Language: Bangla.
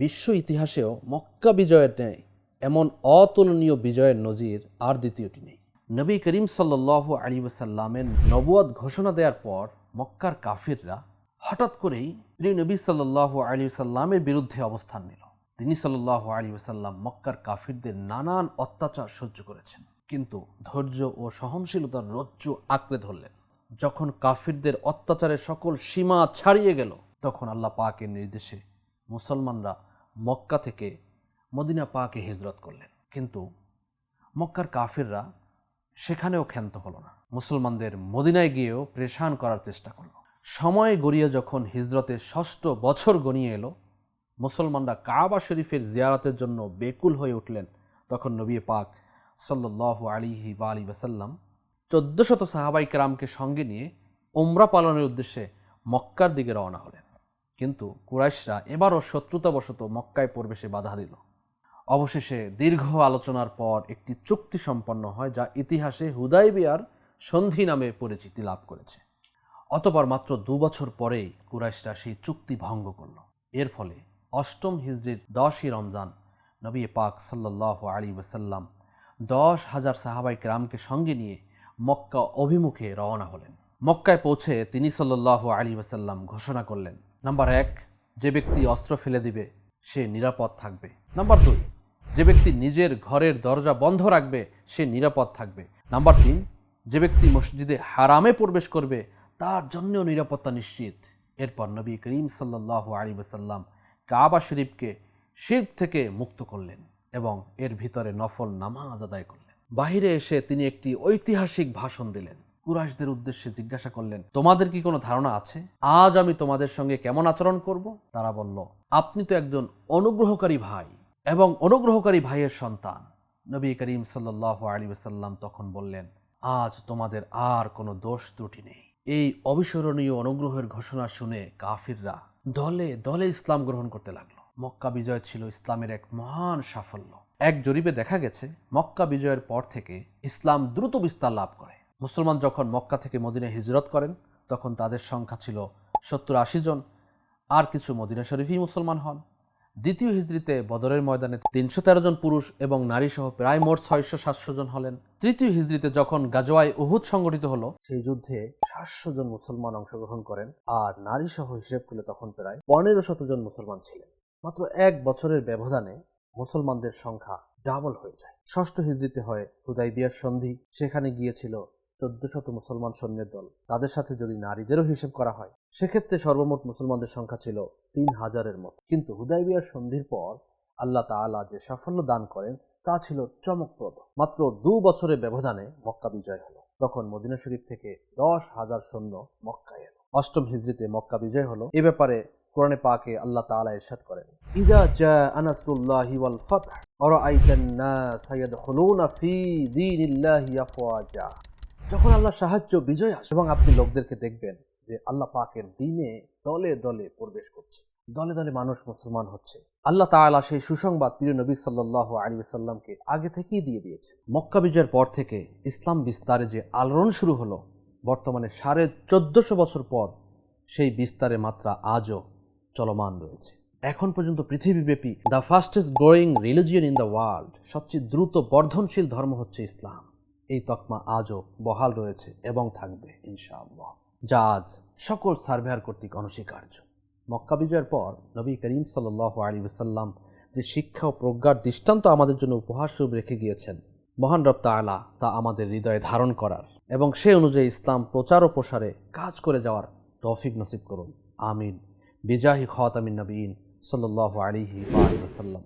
বিশ্ব ইতিহাসেও মক্কা বিজয়ের ন্যায় এমন অতুলনীয় বিজয়ের নজির আর দ্বিতীয়টি নেই। নবী করিম সাল্লাহ আলী ওসাল্লামের নবুয়াদ ঘোষণা দেওয়ার পর মক্কার কাফিররা হঠাৎ করেই প্রিয় নবী সাল্লাহ আলী সাল্লামের বিরুদ্ধে অবস্থান নিল। তিনি সাল্লাহ আলী ওসাল্লাম মক্কার কাফিরদের নানান অত্যাচার সহ্য করেছেন। কিন্তু ধৈর্য ও সহনশীলতার রজ্জু আঁকড়ে ধরলেন। যখন কাফিরদের অত্যাচারের সকল সীমা ছাড়িয়ে গেল, তখন আল্লাহ পাকের নির্দেশে মুসলমানরা মক্কা থেকে মদিনা পাকে হিজরত করলেন। কিন্তু মক্কার কাফিররা সেখানেও ক্ষান্ত হলো না। মুসলমানদের মদিনায় গিয়েও প্রেশান করার চেষ্টা করল। সময় গড়িয়ে যখন হিজরতের ষষ্ঠ বছর গনিয়ে এলো, মুসলমানরা কাবা শরীফের জিয়ারতের জন্য বেকুল হয়ে উঠলেন। তখন নবী পাক সাল্লাহ আলিহি বা আলী ওসাল্লাম চোদ্দশত সাহাবাই কেরামকে সঙ্গে নিয়ে ওমরা পালনের উদ্দেশ্যে মক্কার দিকে রওনা হলেন। কিন্তু কুরাইশরা এবারও শত্রুতাবশত মক্কায় প্রবেশে বাধা দিল। অবশেষে দীর্ঘ আলোচনার পর একটি চুক্তি সম্পন্ন হয় যা ইতিহাসে হুদাইবিয়ার সন্ধি নামে পরিচিতি লাভ করেছে। অতপর মাত্র দু বছর পরেই কুরাইশরা সেই চুক্তি ভঙ্গ করল। এর ফলে অষ্টম হিজড়ির দশই রমজান নবী পাক সাল্লাহ আলী ওসাল্লাম দশ হাজার সাহাবাই কেরামকে সঙ্গে নিয়ে মক্কা অভিমুখে রওনা হলেন। মক্কায় পৌঁছে তিনি সাল্লাহ আলী ওসাল্লাম ঘোষণা করলেন নাম্বার এক, যে ব্যক্তি অস্ত্র ফেলে দিবে, সে নিরাপদ থাকবে। নাম্বার দুই, যে ব্যক্তি নিজের ঘরের দরজা বন্ধ রাখবে, সে নিরাপদ থাকবে। নাম্বার তিন, যে ব্যক্তি মসজিদে হারামে প্রবেশ করবে, তার জন্যও নিরাপত্তা নিশ্চিত। এরপর নবী করিম সাল্লাহ আলী ওসাল্লাম কাবা শরীফকে শির থেকে মুক্ত করলেন এবং এর ভিতরে নফল নামাজ আদায় করলেন। বাহিরে এসে তিনি একটি ঐতিহাসিক ভাষণ দিলেন। কুরাইশদের উদ্দেশ্যে জিজ্ঞাসা করলেন, তোমাদের কি কোনো ধারণা আছে? আজ আমি তোমাদের সঙ্গে কেমন আচরণ করব? তারা বলল, আপনি তো একজন অনুগ্রহকারী ভাই এবং অনুগ্রহকারী ভাইয়ের সন্তান। নবী করিম সাল্লাহ আলী ওসাল্লাম তখন বললেন, আজ তোমাদের আর কোনো দোষ ত্রুটি নেই। এই অবিস্মরণীয় অনুগ্রহের ঘোষণা শুনে কাফিররা দলে দলে ইসলাম গ্রহণ করতে লাগল। মক্কা বিজয় ছিল ইসলামের এক মহান সাফল্য। এক জরিপে দেখা গেছে, মক্কা বিজয়ের পর থেকে ইসলাম দ্রুত বিস্তার লাভ করে। মুসলমান যখন মক্কা থেকে মদিনায় হিজরত করেন, তখন তাদের সংখ্যা ছিল সত্তর আশি জন। আর কিছু মদিনা শরীফই মুসলমান হন। দ্বিতীয় হিজড়িতে বদরের ময়দানে তিনশো তেরো জন পুরুষ এবং নারী সহ প্রায় মোট ছয়শো সাতশো জন হলেন। তৃতীয় হিজড়িতে যখন গাজওয়ায় উহুদ সংগঠিত হলো, সেই যুদ্ধে সাতশো জন মুসলমান অংশগ্রহণ করেন আর নারী সহ হিসেব করলে তখন প্রায় পনেরো শত জন মুসলমান ছিলেন। মাত্র এক বছরের ব্যবধানে মুসলমানদের সংখ্যা ডাবল হয়ে যায়। ষষ্ঠ হিজড়িতে হয় হুদাই বিয়ার সন্ধি। সেখানে গিয়েছিল চোদ্দ শত মুসলমান সৈন্যের দল। তাদের সাথে যদি নারীদেরও হিসেব করা হয়, সেক্ষেত্রে সর্বমোট মুসলমানদের সংখ্যা ছিল তিন হাজারের মতো। কিন্তু হুদাই বিয়ার সন্ধির পর আল্লাহ তাআলা যে সাফল্য দান করেন, তা ছিল চমকপ্রদ। মাত্র দু বছরের ব্যবধানে মক্কা বিজয় হলো। তখন মদিনা শরীফ থেকে দশ হাজার সৈন্য মক্কায় এলো। অষ্টম হিজড়িতে মক্কা বিজয় হলো। এ ব্যাপারে কোরআনে পাকে আল্লাহ তাআলা ইরশাদ করেন, ইদা জা আনাসুল্লাহি ওয়াল ফাতহ, আরাআইতান নাস ইয়াদখুলুনা ফি দীনিল্লাহি আফওয়াজা। যখন আল্লাহ সাহায্য, বিজয় আসে এবং আপনি লোকদেরকে দেখবেন যে আল্লাহ পাকের দিনে দলে দলে প্রবেশ করছে, দলে দলে মানুষ মুসলমান হচ্ছে। আল্লাহ তাআলা সেই সুসংবাদ প্রিয় নবী সাল্লাহ আলী সাল্লামকে আগে থেকেই দিয়ে দিয়েছে মক্কা বিজয়ের পর থেকে ইসলাম বিস্তারে যে আলোড়ন শুরু হলো, বর্তমানে সাড়ে চোদ্দশো বছর পর সেই বিস্তারের মাত্রা আজও চলমান রয়েছে। এখন পর্যন্ত পৃথিবীব্যাপী the fastest growing religion in the world সবচেয়ে দ্রুত বর্ধনশীল ধর্ম হচ্ছে ইসলাম। এই তকমা আজও বহাল রয়েছে এবং থাকবে, ইনশাআল্লাহ। যা আজ সকল সার্ভেয়ার কর্তৃক অনস্বীকার্য। মক্কা বিজয়ের পর নবী করিম সাল্লাহ আলী ওসাল্লাম যে শিক্ষা ও প্রজ্ঞার দৃষ্টান্ত আমাদের জন্য উপহার স্বরূপ রেখে গিয়েছেন, মহান রব তাআলা তা আমাদের হৃদয়ে ধারণ করার এবং সে অনুযায়ী ইসলাম প্রচার ও প্রসারে কাজ করে যাওয়ার তৌফিক নসিব করুন। আমিন। বিজাহি খাতামিন নবীন সাল্লাহ আলিহি ওসাল্লাম